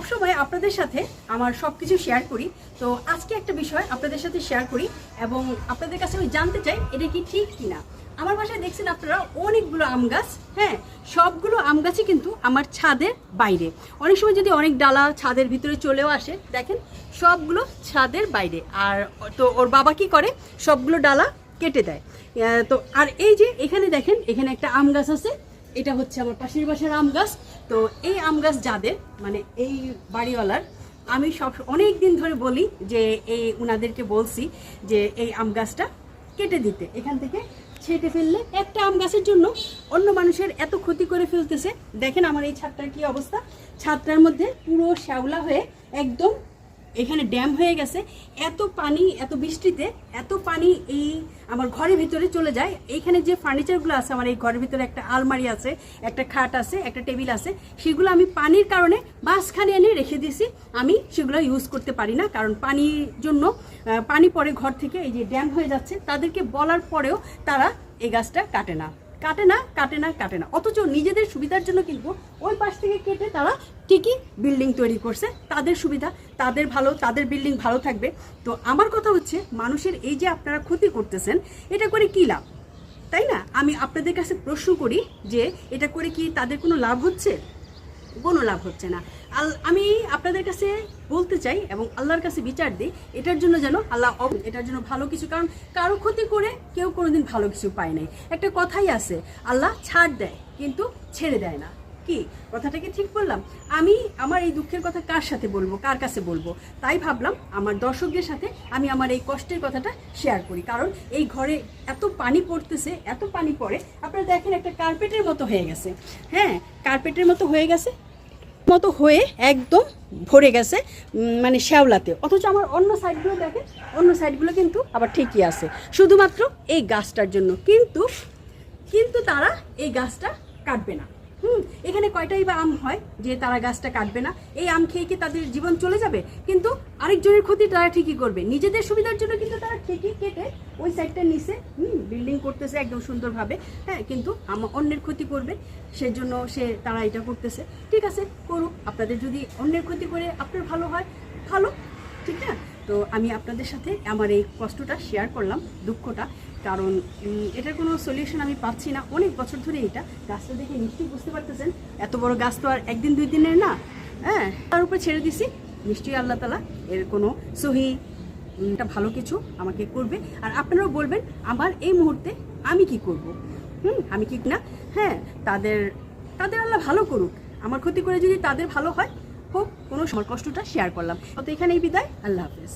সবসময় আপনাদের সাথে আমার সব কিছু শেয়ার করি। তো আজকে একটা বিষয় আপনাদের সাথে শেয়ার করি এবং আপনাদের কাছে আমি জানতে চাই, এটা কি ঠিক কিনা? আমার বাসায় দেখছেন আপনারা অনেকগুলো আম গাছ হ্যাঁ? সবগুলো আম গাছই কিন্তু আমার ছাদের বাইরে। অনেক সময় যদি অনেক ডালা ছাদের ভিতরে চলেও আসে, দেখেন সবগুলো ছাদের বাইরে। আর তো ওর বাবা কি করে? সবগুলো ডালা কেটে দেয়। তো আর এই যে এখানে দেখেন, এখানে একটা আম গাছ আছে এটা হচ্ছে আমার পাশের বাসার আম গাছ। তো এই আম গাছ যাদের মানে এই বাড়িওয়ালার, আমি সব অনেক দিন ধরে বলি যে এই উনাদেরকে বলছি যে এই আম গাছটা কেটে দিতে। এখান থেকে ছেটে ফেললে একটা আম গাছের জন্য অন্য মানুষের এত ক্ষতি করে ফেলতেছে। দেখেন আমার এই ছাদটার কি অবস্থা। ছাদটার মধ্যে পুরো শ্যাওলা হয়ে একদম এখানে ড্যাম হয়ে গেছে। এত পানি, এত বৃষ্টিতে, এত পানি এই আমার ঘরের ভিতরে চলে যায়। এইখানে যে ফার্নিচারগুলো আছে, আমার এই ঘরের ভিতরে একটা আলমারি আছে, একটা খাট আছে, একটা টেবিল আছে, সেগুলো আমি পানির কারণে মাঝখানে এনে রেখে দিয়েছি। আমি সেগুলো ইউজ করতে পারি না, কারণ পানির জন্য পানি পরে ঘর থেকে এই যে ড্যাম হয়ে যাচ্ছে, তাদেরকে বলার পরেও তারা এই গাছটা কাটে না। কাটে না কাটে না কাটে না। অথচ নিজেদের সুবিধার জন্য কিন্তু ওই পাশ থেকে কেটে তারা ঠিকই বিল্ডিং তৈরি করছে। তাদের সুবিধা তাদের ভালো, তাদের বিল্ডিং ভালো থাকবে। তো আমার কথা হচ্ছে, মানুষের এই যে আপনারা ক্ষতি করতেছেন, এটা করে কি লাভ? তাই না? আমি আপনাদের কাছে প্রশ্ন করি যে, এটা করে কি তাদের কোনো লাভ হচ্ছে? কোনো লাভ হচ্ছে না। আমি আপনাদের কাছে বলতে চাই এবং আল্লাহর কাছে বিচার দিই, এটার জন্য যেন আল্লাহ এটার জন্য ভালো কিছু, কারণ কারও ক্ষতি করে কেউ কোনোদিন ভালো কিছু পায় নাই। একটা কথাই আছে, আল্লাহ ছাড় দেয়, কিন্তু ছেড়ে দেয় না। কি? কথাটা কি ঠিক বললাম? আমি আমার এই দুঃখের কথা কার সাথে বলব? কার কাছে বলব? তাই ভাবলাম আমার দর্শকদের সাথে আমি আমার এই কষ্টের কথাটা শেয়ার করি। কারণ এই ঘরে এত পানি পড়তেছে, এত পানি পড়ে, আপনারা দেখেন একটা কার্পেটের মতো হয়ে গেছে। হ্যাঁ কার্পেটের মতো হয়ে গেছে, মতো হয়ে একদম ভরে গেছে মানে শ্যাওলাতে। অথচ আমার অন্য সাইডগুলো দেখেন, অন্য সাইডগুলো কিন্তু আবার ঠিকই আছে। শুধুমাত্র এই গাছটার জন্য। কিন্তু কিন্তু তারা এই গাছটা কাটবে না। হুম, এখানে কয়টাই বা আম হয় যে তারা গাছটা কাটবে না? এই আম খেয়ে কি তাদের জীবন চলে যাবে? কিন্তু আরেকজনের ক্ষতি তারা ঠিকই করবে। নিজেদের সুবিধার জন্য কিন্তু তারা ঠিকই কেটে ওই সাইডটার নিচে হুম বিল্ডিং করতেছে একদম সুন্দরভাবে। হ্যাঁ কিন্তু অন্যের ক্ষতি করবে, সেজন্য সে, তারা এটা করতেছে। ঠিক আছে, করুক। আপনাদের যদি অন্যের ক্ষতি করে আপনার ভালো হয়, ভালো। ঠিক না? তো আমি আপনাদের সাথে আমার এই কষ্টটা শেয়ার করলাম, দুঃখটা। কারণ এটার কোনো সলিউশন আমি পাচ্ছি না। অনেক বছর ধরে এটা। গাছটা দেখে নিশ্চয়ই বুঝতে পারতেছেন। এত বড় গাছ তো আর একদিন, দুই দিনের না। হ্যাঁ তার উপরে ছেড়ে দিছি। নিশ্চয়ই আল্লাহ তালা এর কোনো সহি একটা ভালো কিছু আমাকে করবে। আর আপনারাও বলবেন, আমার এই মুহূর্তে আমি কি করব? হুম, আমি কি না? হ্যাঁ তাদের তাদের আল্লাহ ভালো করুক। আমার ক্ষতি করে যদি তাদের ভালো হয় হোক কোনো সময় কষ্টটা শেয়ার করলাম। তো এখানেই বিদায় আল্লাহ হাফেজ।